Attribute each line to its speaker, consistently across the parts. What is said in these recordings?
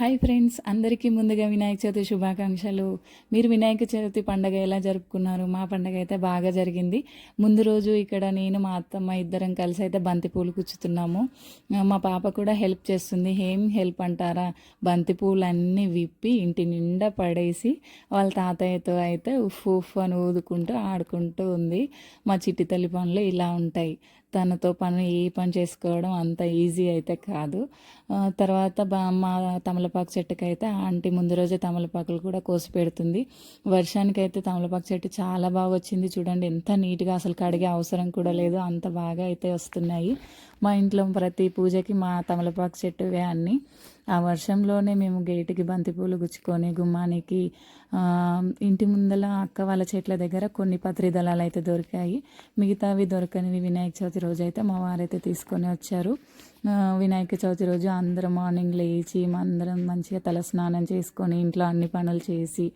Speaker 1: Hi friends అందరికీ ముందుగా వినాయక చవితి శుభాకాంక్షలు. మీరు వినాయక చవితి పండగ ఎలా జరుపుకున్నారు? మా పండగ అయితే బాగా జరిగింది. ముందు రోజు ఇక్కడ నేను మా అత్తమ్మ ఇద్దరం కలిసి అయితే బంతిపూలు కూర్చుతున్నాము కుచ్చుతున్నాము మా పాప కూడా హెల్ప్ చేస్తుంది. ఏం హెల్ప్ అంటారా? బంతిపూలు అన్నీ విప్పి ఇంటి నిండా పడేసి వాళ్ళ తాతయ్యతో అయితే ఉఫ్ ఉఫ్ అని ఊదుకుంటూ ఆడుకుంటూ ఉంది. మా చిట్టి తల్లి పనులు ఇలా ఉంటాయి. తనతో పని ఏ పని చేసుకోవడం అంత ఈజీ అయితే కాదు. తర్వాత బా మా తమలపాకు చెట్టుకి అయితే ఆంటీ ముందు రోజే తమలపాకులు కూడా కోసి పెడుతుంది. వర్షానికి అయితే తమలపాకు చెట్టు చాలా బాగా వచ్చింది చూడండి. ఎంత నీట్గా అసలు కడిగే అవసరం కూడా లేదు. అంత బాగా అయితే వస్తున్నాయి. మా ఇంట్లో ప్రతి పూజకి మా తమలపాకు చెట్టువే అన్నీ. ఆ వర్షంలోనే మేము గేటుకి బంతిపూలు గుచ్చుకొని గుమ్మానికి ఇంటి ముందల అక్క వాళ్ళ చెట్ల దగ్గర కొన్ని పత్రి దళాలు అయితే దొరికాయి. మిగతావి దొరకనివి వినాయక చవితి రోజు అయితే మా వారైతే తీసుకొని వచ్చారు. వినాయక చవితి రోజు అందరం మార్నింగ్ లేచి అందరం మంచిగా తల స్నానం చేసుకొని ఇంట్లో అన్ని పనులు చేసి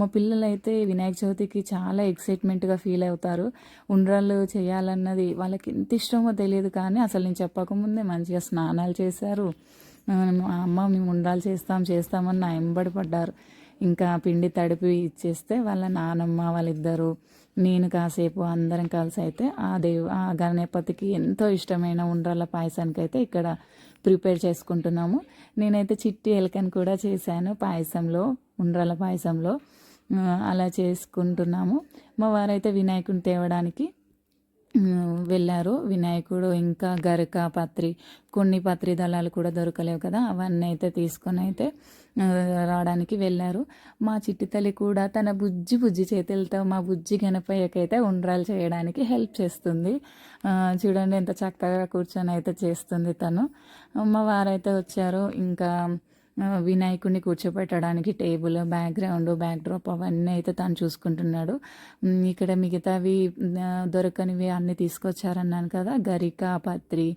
Speaker 1: మా పిల్లలైతే వినాయక చవితికి చాలా ఎక్సైట్మెంట్గా ఫీల్ అవుతారు. ఉండ్రాళ్ళు చేయాలన్నది వాళ్ళకి ఎంత ఇష్టమో తెలియదు కానీ అసలు నేను చెప్పకముందే మంచిగా స్నానాలు చేశారు. అమ్మ మేము ఉండాలి చేస్తాం చేస్తామని నా ఎంబడి పడ్డారు. ఇంకా పిండి తడిపి ఇచ్చేస్తే వాళ్ళ నానమ్మ వాళ్ళిద్దరూ నేను కాసేపు అందరం కలిసి అయితే ఆ దేవు ఆ గణపతికి ఎంతో ఇష్టమైన ఉండ్రల పాయసానికి అయితే ఇక్కడ ప్రిపేర్ చేసుకుంటున్నాము. నేనైతే చిట్టి ఎలకని కూడా చేశాను పాయసంలో ఉండ్రల పాయసంలో. అలా చేసుకుంటున్నాము. మా వారైతే వినాయకుని తేవడానికి వెళ్ళారు. వినాయకుడు ఇంకా గరక పత్రి కొన్ని పత్రి దళాలు కూడా దొరకలేవు కదా అవన్నీ అయితే తీసుకొని అయితే రావడానికి వెళ్ళారు. మా చిట్టి తల్లి కూడా తన బుజ్జి బుజ్జి చేతులతో మా బుజ్జి గణపయ్యకైతే ఉండ్రాలు చేయడానికి హెల్ప్ చేస్తుంది. చూడండి ఎంత చక్కగా కూర్చొని అయితే చేస్తుంది తను. మా వారైతే వచ్చారు. ఇంకా వినాయకుడిని కూర్చోపెట్టడానికి టేబుల్ బ్యాక్గ్రౌండ్ బ్యాక్ డ్రాప్ అవన్నీ అయితే తను చూసుకుంటున్నాడు. ఇక్కడ మిగతావి దొరకనివి అన్నీ తీసుకొచ్చారన్నాను కదా. గరిక పత్రి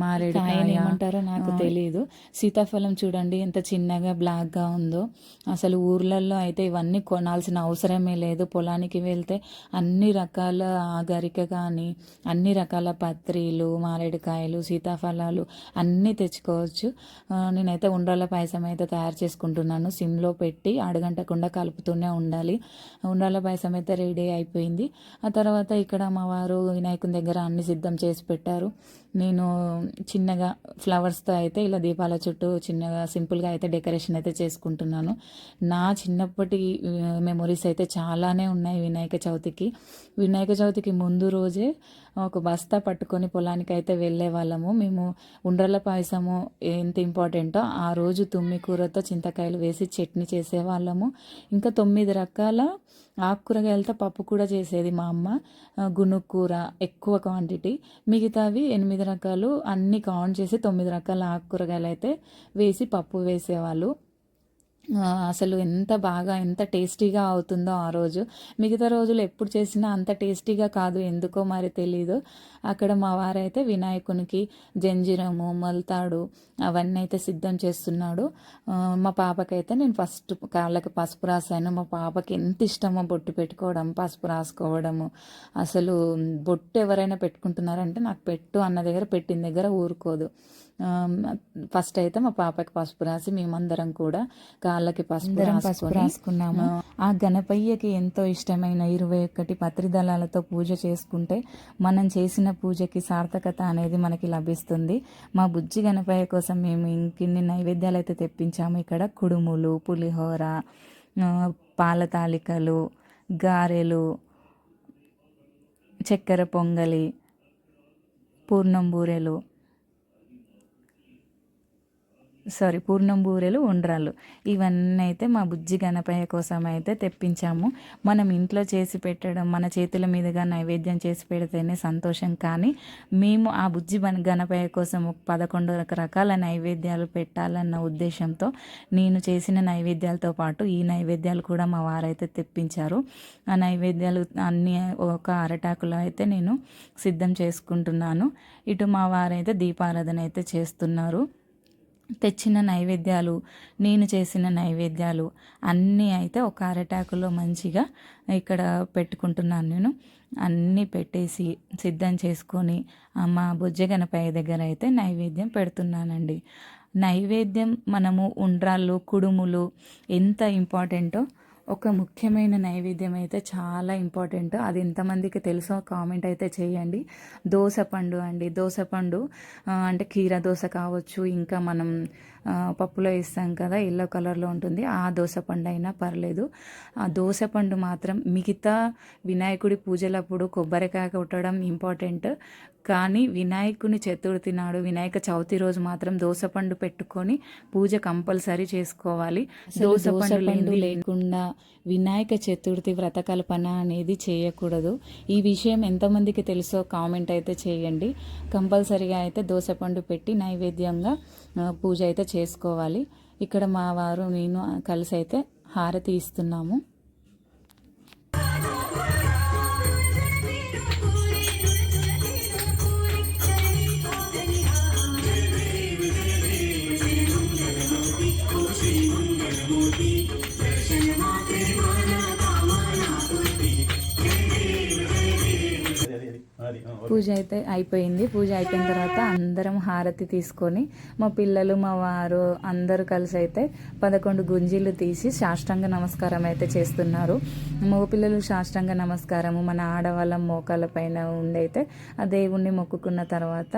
Speaker 1: మారేడు ఏమంటారో నాకు తెలియదు సీతాఫలం చూడండి ఎంత చిన్నగా బ్లాక్గా ఉందో. అసలు ఊర్లలో అయితే ఇవన్నీ కొనాల్సిన అవసరమే లేదు. పొలానికి వెళ్తే అన్ని రకాల గరిక కానీ అన్ని రకాల పత్రిలు మారేడుకాయలు సీతాఫలాలు అన్నీ తెచ్చుకోవచ్చు. నేనైతే ఉండ్రాల పాయసం అయితే తయారు చేసుకుంటున్నాను. సిమ్లో పెట్టి అడగంటకుండా కలుపుతూనే ఉండాలి. ఉండ్రాల పాయసం అయితే రెడీ అయిపోయింది. ఆ తర్వాత ఇక్కడ మా వారు వినాయకుని దగ్గర అన్ని సిద్ధం చేసి పెట్టారు. నేను చిన్నగా ఫ్లవర్స్తో అయితే ఇలా దీపాల చుట్టూ చిన్నగా సింపుల్గా అయితే డెకరేషన్ అయితే చేసుకుంటున్నాను. నా చిన్నప్పటి మెమొరీస్ అయితే చాలానే ఉన్నాయి వినాయక చవితికి. వినాయక చవితికి ముందు రోజే ఒక బస్తా పట్టుకొని పొలానికి అయితే వెళ్ళే వాళ్ళము. మేము ఉండ్రల పాయసము ఎంత ఇంపార్టెంటో ఆ రోజు తుమ్మి కూరతో చింతకాయలు వేసి చట్నీ చేసేవాళ్ళము. ఇంకా తొమ్మిది రకాల ఆకుకూరగాయలతో పప్పు కూడా చేసేది మా అమ్మ. గునుక్కూర ఎక్కువ క్వాంటిటీ మిగతావి ఎనిమిది రకాలు అన్ని కౌంట్ చేసి తొమ్మిది రకాల ఆకుకూరగాయలు అయితే వేసి పప్పు వేసేవాళ్ళు. అసలు ఎంత బాగా ఎంత టేస్టీగా అవుతుందో ఆ రోజు. మిగతా రోజులు ఎప్పుడు చేసినా అంత టేస్టీగా కాదు ఎందుకో మరి తెలీదు. అక్కడ మా వారైతే వినాయకునికి జంజిరము మల్తాడు అవన్నీ అయితే సిద్ధం చేస్తున్నాడు. మా పాపకైతే నేను ఫస్ట్ కాళ్ళకి పసుపు రాశాను. మా పాపకి ఎంత ఇష్టమో బొట్టు పెట్టుకోవడం పసుపు రాసుకోవడము. అసలు బొట్టు ఎవరైనా పెట్టుకుంటున్నారంటే నాకు పెట్టు అన్న దగ్గర పెట్టిన దగ్గర ఊరుకోదు. ఫస్ట్ అయితే మా పాపకి పసుపు రాసి మేమందరం కూడా కాళ్ళకి పసుపు
Speaker 2: పసుపు
Speaker 1: రాసుకొని,
Speaker 2: రాసుకున్నాము.
Speaker 1: ఆ, గణపయ్యకి ఎంతో ఇష్టమైన ఇరవై ఒక్కటి పత్రిదళాలతో పూజ చేసుకుంటే మనం చేసిన పూజకి సార్థకత అనేది మనకి లభిస్తుంది మా బుజ్జి గణపయ్య కోసం మేము ఇంకిన్ని నైవేద్యాలు అయితే తెప్పించాము ఇక్కడ కుడుములు పులిహోర ఆ, పాల తాలికలు గారెలు చక్కెర పొంగలి పూర్ణం బూరెలు సారీ పూర్ణం బూరెలు ఉండ్రాళ్ళు. ఇవన్నీ అయితే మా బుజ్జి గణపయ్య కోసం అయితే తెప్పించాము. మనం ఇంట్లో చేసి పెట్టడం మన చేతుల మీదుగా నైవేద్యం చేసి పెడితేనే సంతోషం. కానీ మేము ఆ బుజ్జి గణపయ్య కోసం ఒక పదకొండు రకాల నైవేద్యాలు పెట్టాలన్న ఉద్దేశంతో నేను చేసిన నైవేద్యాలతో పాటు ఈ నైవేద్యాలు కూడా మా వారైతే తెప్పించారు. ఆ నైవేద్యాలు అన్ని ఒక అరటాకులో అయితే నేను సిద్ధం చేసుకుంటున్నాను. ఇటు మా వారైతే దీపారాధన అయితే చేస్తున్నారు. తెచ్చిన నైవేద్యాలు నేను చేసిన నైవేద్యాలు అన్నీ అయితే ఒక అరటాకులో మంచిగా ఇక్కడ పెట్టుకుంటున్నాను నేను. అన్నీ పెట్టేసి సిద్ధం చేసుకొని మా బుజ్జగనపై దగ్గర అయితే నైవేద్యం పెడుతున్నానండి. నైవేద్యం మనము ఉండ్రాళ్ళు కుడుములు ఎంత ఇంపార్టెంటో ఒక ముఖ్యమైన నైవేద్యం అయితే చాలా ఇంపార్టెంట్. అది ఎంతమందికి తెలుసో కామెంట్ అయితే చేయండి. దోస పండు అండి. దోస పండు అంటే కీర దోశ కావచ్చు ఇంకా మనం పప్పులో వేస్తాం కదా ఎల్లో కలర్లో ఉంటుంది. ఆ దోస పండు అయినా పర్లేదు. ఆ దోస పండు మాత్రం మిగతా వినాయకుడి పూజలప్పుడు కొబ్బరికాయ కొట్టడం ఇంపార్టెంట్. కానీ వినాయకుని చతుర్థి నాడు వినాయక చవితి రోజు మాత్రం దోస పండు పెట్టుకొని పూజ కంపల్సరీ చేసుకోవాలి. దోస పండు లేకుండా వినాయక చతుర్థి వ్రతకల్పన అనేది చేయకూడదు. ఈ విషయం ఎంతమందికి తెలుసో కామెంట్ అయితే చేయండి. కంపల్సరీగా అయితే దోసపండు పెట్టి నైవేద్యంగా పూజ అయితే చేసుకోవాలి. ఇక్కడ మా వారు నేను కలిసి అయితే హారతి ఇస్తున్నాము. పూజ అయితే అయిపోయింది. పూజ అయిపోయిన తర్వాత అందరం హారతి తీసుకొని మా పిల్లలు మా వారు అందరూ కలిసి అయితే పదకొండు గుంజీలు తీసి సాష్టాంగ నమస్కారం అయితే చేస్తున్నారు. మగ పిల్లలు సాష్టాంగ నమస్కారము మన ఆడవాళ్ళ మోకాల పైన ఉండైతే ఆ దేవుణ్ణి మొక్కుకున్న తర్వాత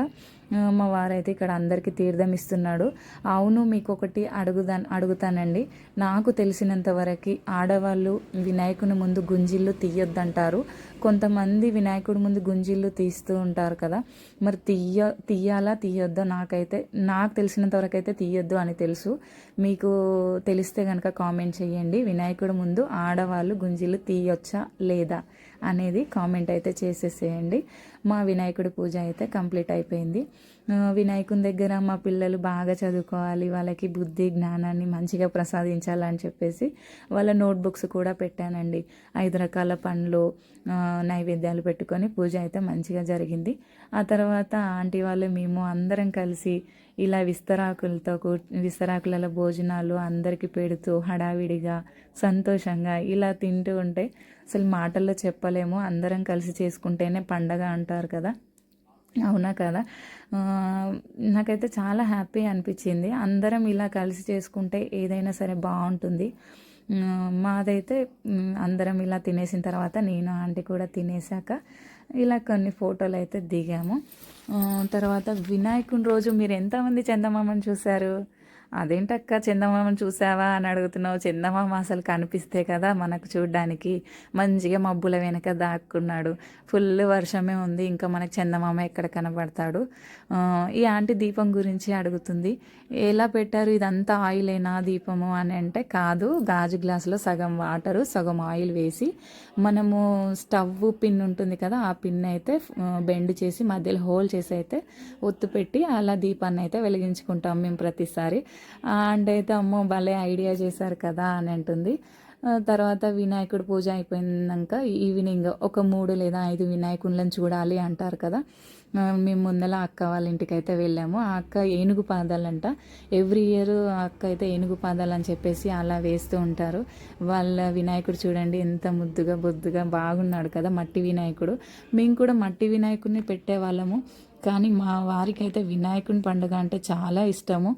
Speaker 1: మా వారైతే ఇక్కడ అందరికీ తీర్థం ఇస్తున్నాడు. అవును మీకు ఒకటి అడుగుదా అడుగుతానండి. నాకు తెలిసినంత వరకు ఆడవాళ్ళు వినాయకుని ముందు గుంజిళ్ళు తీయొద్దంటారు. కొంతమంది వినాయకుడి ముందు గుంజిళ్ళు తీస్తూ ఉంటారు కదా. మరి తీయ తీయాలా తీయొద్దా? నాకైతే నాకు తెలిసినంత వరకు అయితే తీయొద్దు అని తెలుసు. మీకు తెలిస్తే కనుక కామెంట్ చేయండి. వినాయకుడి ముందు ఆడవాళ్ళు గుంజిళ్ళు తీయొచ్చా లేదా? అనేది కామెంట్ అయితే చేసేసేయండి. మా వినాయకుడి పూజ అయితే కంప్లీట్ అయిపోయింది. వినాయకుని దగ్గర మా పిల్లలు బాగా చదువుకోవాలి వాళ్ళకి బుద్ధి జ్ఞానాన్ని మంచిగా ప్రసాదించాలని చెప్పేసి వాళ్ళ నోట్బుక్స్ కూడా పెట్టానండి. ఐదు రకాల పండ్లు నైవేద్యాలు పెట్టుకొని పూజ అయితే మంచిగా జరిగింది. ఆ తర్వాత ఆంటీ వాళ్ళు మేము అందరం కలిసి ఇలా విస్తరాకులతో కూ విస్తరాకులలో భోజనాలు అందరికీ పెడుతూ హడావిడిగా సంతోషంగా ఇలా తింటూ ఉంటే అసలు మాటల్లో చెప్పలేము. అందరం కలిసి చేసుకుంటేనే పండగ అంటారు కదా. అవునా కదా? నాకైతే చాలా హ్యాపీ అనిపించింది. అందరం ఇలా కలిసి చేసుకుంటే ఏదైనా సరే బాగుంటుంది. మాదైతే అందరం ఇలా తినేసిన తర్వాత నేను ఆంటీ కూడా తినేసాక ఇలా కొన్ని ఫోటోలు అయితే దిగాము. తర్వాత వినాయకుని రోజు మీరు ఎంతమంది చందమామని చూశారు? అదేంటక్క చందమామని చూసావా అని అడుగుతున్నావు? చందమామ అసలు కనిపిస్తే కదా మనకు చూడడానికి మంచిగా మబ్బుల వెనక దాక్కున్నాడు. ఫుల్ వర్షమే ఉంది ఇంకా మనకు చందమామ ఎక్కడ కనబడతాడు? ఈ ఆంటీ దీపం గురించి అడుగుతుంది. ఎలా పెట్టారు? ఇదంతా ఆయిలేనా దీపము అని అంటే కాదు. గాజు గ్లాసులో సగం వాటరు సగం ఆయిల్ వేసి మనము స్టవ్ పిన్ ఉంటుంది కదా ఆ పిన్ అయితే బెండ్ చేసి మధ్యలో హోల్ చేసి అయితే ఒత్తు పెట్టి అలా దీపాన్ని అయితే వెలిగించుకుంటాం మేము ప్రతిసారి. అండ్ అయితే అమ్మో భలే ఐడియా చేశారు కదా అని అంటుంది. తర్వాత వినాయకుడు పూజ అయిపోయినాక ఈవినింగ్ ఒక మూడు లేదా ఐదు వినాయకులను చూడాలి అంటారు కదా. మేము ముందల అక్క వాళ్ళ ఇంటికి అయితే వెళ్ళాము. ఆ అక్క ఏనుగు పాదాలంట. ఎవ్రీ ఇయర్ అక్క అయితే ఏనుగు పాదాలు అని చెప్పేసి అలా వేస్తూ ఉంటారు. వాళ్ళ వినాయకుడు చూడండి ఎంత ముద్దుగా బొద్దుగా బాగున్నాడు కదా మట్టి వినాయకుడు. మేము కూడా మట్టి వినాయకుడిని పెట్టేవాళ్ళము. కానీ మా వారికి అయితే వినాయకుని పండుగ అంటే చాలా ఇష్టము.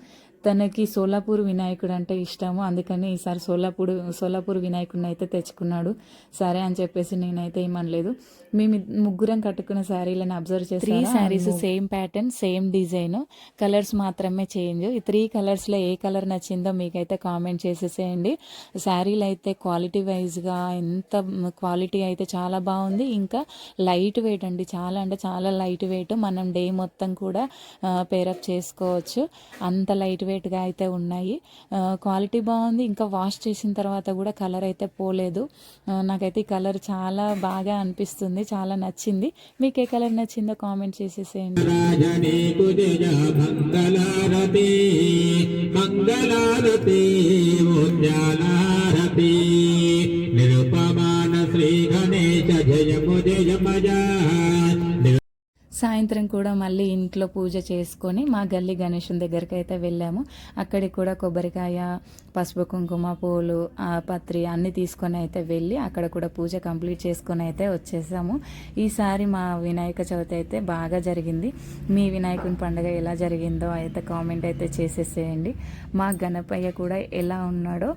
Speaker 1: తనకి సోలాపూర్ వినాయకుడు అంటే ఇష్టము. అందుకని ఈసారి సోలాపూర్ సోలాపూర్ వినాయకుడిని అయితే తెచ్చుకున్నాడు. సరే అని చెప్పేసి నేనైతే ఏమనలేదు. మేము ముగ్గురం కట్టుకున్న శారీలను అబ్జర్వ్ చేసి three saris same pattern same design colours మాత్రమే చేంజ్ ఈ త్రీ కలర్స్లో ఏ కలర్ నచ్చిందో మీకైతే కామెంట్ చేసేసేయండి. శారీలు అయితే క్వాలిటీ వైజ్గా ఎంత క్వాలిటీ అయితే చాలా బాగుంది. ఇంకా లైట్ వెయిట్ అండి. చాలా అంటే చాలా లైట్ వెయిట్ మనం డే మొత్తం కూడా పేరప్ చేసుకోవచ్చు. అంత లైట్ రేట్గా అయితే ఉన్నాయి. క్వాలిటీ బాగుంది. ఇంకా వాష్ చేసిన తర్వాత కూడా కలర్ అయితే పోలేదు. నాకైతే ఈ కలర్ చాలా బాగా అనిపిస్తుంది చాలా నచ్చింది. మీకు ఏ కలర్ నచ్చిందో కామెంట్ చేసేసేయండి.
Speaker 3: రాజనే మంగళారతి
Speaker 1: సాయంత్రం కూడా మళ్ళీ ఇంట్లో పూజ చేసుకొని మా గల్లీ గణేశుని దగ్గరికి అయితే వెళ్ళాము. అక్కడికి కూడా కొబ్బరికాయ పసుపు కుంకుమ పూలు ఆ, పత్రి అన్నీ తీసుకొని అయితే వెళ్ళి అక్కడ కూడా పూజ కంప్లీట్ చేసుకొని అయితే వచ్చేసాము. ఈసారి మా వినాయక చవితి అయితే బాగా జరిగింది. మీ వినాయకుని పండుగ ఎలా జరిగిందో అయితే కామెంట్ అయితే చేసేసేయండి. మా గణపయ్య కూడా ఎలా ఉన్నాడో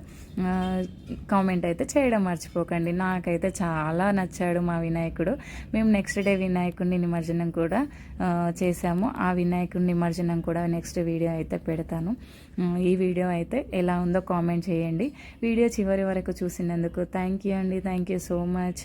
Speaker 1: కామెంట్ అయితే చేయడం మర్చిపోకండి. నాకైతే చాలా నచ్చాడు మా వినాయకుడు. మేము నెక్స్ట్ డే వినాయకుడిని నిమజ్జనం కూడా కూడా చేసాము ఆ వినాయకుడి నిమజ్జనం కూడా నెక్స్ట్ వీడియో అయితే పెడతాను. ఈ వీడియో అయితే ఎలా ఉందో కామెంట్ చేయండి. వీడియో చివరి వరకు చూసినందుకు థ్యాంక్ యూ అండి. Thank you so much